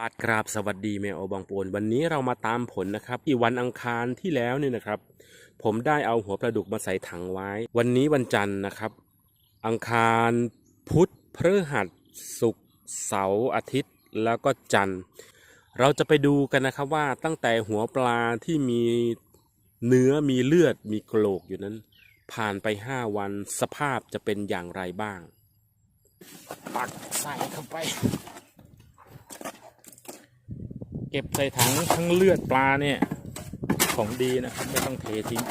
อาดกราบสวัสดีแมวบางปนวันนี้เรามาตามผลนะครับที่วันอังคารที่แล้วเนี่ยนะครับ ผมได้เอาหัวปลาดุกมาใส่ถังไว้ วันนี้วันจันทร์นะครับ อังคารพุธพฤหัสศุกร์เสาร์อาทิตย์ แล้วก็จันทร์ เราจะไปดูกันนะครับว่าตั้งแต่หัวปลาที่มีเนื้อมีเลือดมีโกรกอยู่นั้น ผ่านไปห้าวันสภาพจะเป็นอย่างไรบ้าง ปักใส่เข้าไป เก็บใส่ถังทั้งเลือดปลาเนี่ย ของดีนะครับไม่ต้องเททิ้ง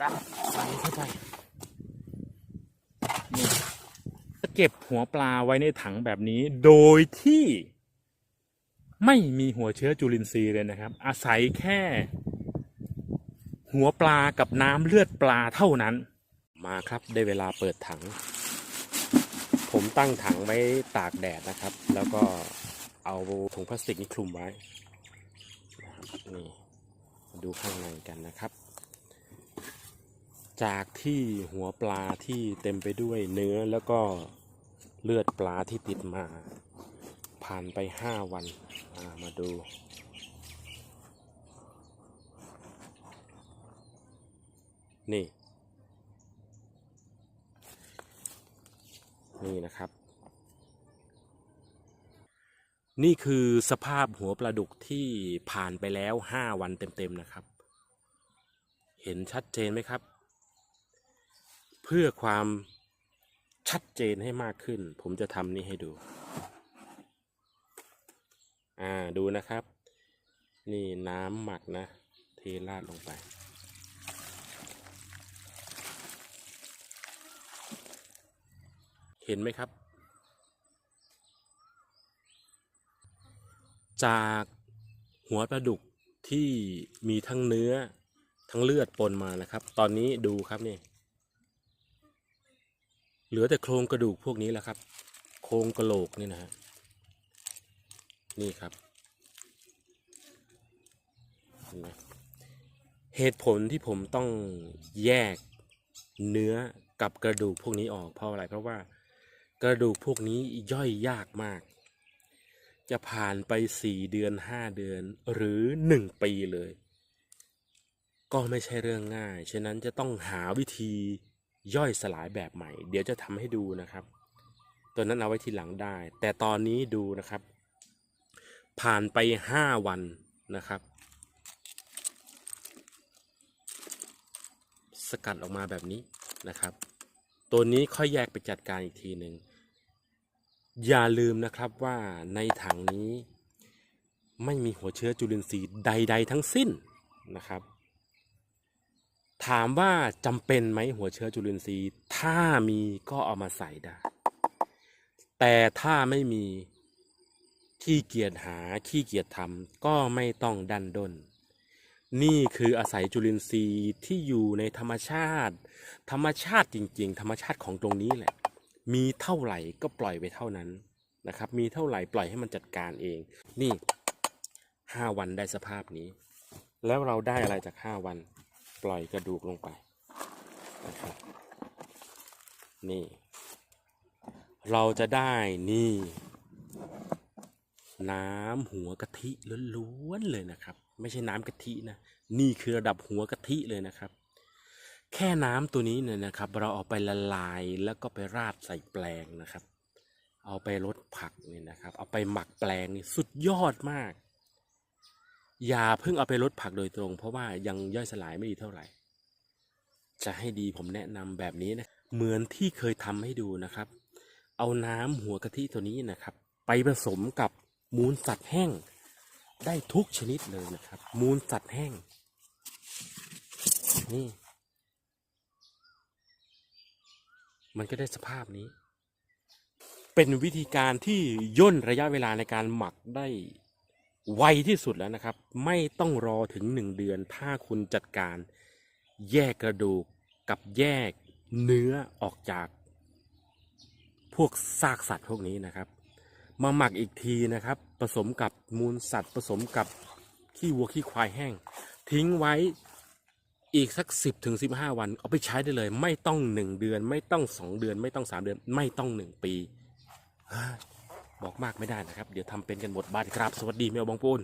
ตักใส่เข้าไปนี่จะเก็บหัวปลาไว้ในถังแบบนี้ โดยที่ไม่มีหัวเชื้อจุลินทรีย์เลยนะครับ อาศัยแค่ หัวปลากับน้ำเลือดปลาเท่านั้น มาครับได้เวลาเปิดถัง ผมตั้งถังไว้ตากแดดนะครับ แล้วก็ เอาถุงพลาสติกนี้คลุมไว้นะครับนี่มาดูข้างในกันนะครับ จากที่หัวปลาที่เต็มไปด้วยเนื้อแล้วก็เลือดปลาที่ติดมา ผ่านไปห้าวันามาดูนี่ นี่นะครับ นี่คือสภาพหัวปลาดุกที่ผ่านไปแล้วห้าวันเต็มๆนะครับ เห็นชัดเจนไหมครับ เพื่อความชัดเจนให้มากขึ้น ผมจะทำนี่ให้ดู อ่าดูนะครับ นี่น้ำหมักนะ เทราดลงไป เห็นไหมครับ จากหัวปลาดุกที่มีทั้งเนื้อทั้งเลือดปนมานะครับ ตอนนี้ดูครับนี่เหลือแต่โครงกระดูกพวกนี้แหละครับ โครงกระโหลกนี่นะฮะนี่ครับเห็นไหมเหตุผลที่ผมต้องแยกเนื้อกับกระดูกพวกนี้ออกเพราะอะไรเพราะว่ากระดูกพวกนี้ย่อยยากมาก จะผ่านไปสี่เดือนห้าเดือนหรือหนึ่งปีเลย ก็ไม่ใช่เรื่องง่าย ฉะนั้นจะต้องหาวิธีย่อยสลายแบบใหม่ เดี๋ยวจะทำให้ดูนะครับ ตัวนั้นเอาไว้ทีหลังได้ แต่ตอนนี้ดูนะครับ ผ่านไปห้าวันนะครับ สกัดออกมาแบบนี้นะครับ ตัวนี้ค่อยแยกไปจัดการอีกทีหนึ่ง อย่าลืมนะครับว่าในถังนี้ ไม่มีหัวเชื้อจุลินทรีย์ใด ๆ ทั้งสิ้นนะครับ ถามว่าจำเป็นไหมหัวเชื้อจุลินทรีย์ ถ้ามีก็เอามาใส่ได้ แต่ถ้าไม่มีขี้เกียจหาขี้เกียจทำก็ไม่ต้องดันด้นนี่คืออาศัยจุลินทรีย์ที่อยู่ในธรรมชาติ ธรรมชาติจริง ๆ ธรรมชาติของตรงนี้แหละ มีเท่าไหร่ก็ปล่อยไปเท่านั้นนะครับ มีเท่าไหร่ปล่อยให้มันจัดการเอง นี่ห้าวันได้สภาพนี้ แล้วเราได้อะไรจากห้าวัน ปล่อยกระดูกลงไปนะครับนี่ เราจะได้นี่ น้ำหัวกะทิล้วนๆเลยนะครับ ไม่ใช่น้ำกะทินะ นี่คือระดับหัวกะทิเลยนะครับ แค่น้ำตัวนี้เนี่ยนะครับ เราเอาไปละลายแล้วก็ไปราดใส่แปลงนะครับ เอาไปลดผักเนี่ยนะครับ เอาไปหมักแปลงนี่สุดยอดมาก อย่าเพิ่งเอาไปลดผักโดยตรง เพราะว่ายังย่อยสลายไม่ดีเท่าไหร่ จะให้ดีผมแนะนำแบบนี้นะเหมือนที่เคยทำให้ดูนะครับ เอาน้ำหัวกะทิตัวนี้นะครับ ไปผสมกับมูลสัตว์แห้ง ได้ทุกชนิดเลยนะครับ มูลสัตว์แห้งนี่ มันก็ได้สภาพนี้ เป็นวิธีการที่ย่นระยะเวลาในการหมักได้ไวที่สุดแล้วนะครับ ไม่ต้องรอถึงหนึ่งเดือน ถ้าคุณจัดการแยกกระดูกกับแยกเนื้อออกจาก พวกซากสัตว์พวกนี้นะครับ มาหมักอีกทีนะครับ ผสมกับมูลสัตว์ ผสมกับขี้วัวขี้ควายแห้ง ทิ้งไว้ อีกสักสิบถึงสิบห้าวัน เอาไปใช้ได้เลย ไม่ต้องหนึ่งเดือน ไม่ต้องสองเดือน ไม่ต้องสามเดือน ไม่ต้องหนึ่งปีบอกมากไม่ได้นะครับ เดี๋ยวทำเป็นกันหมดบาทครับ สวัสดีแมวบองปูน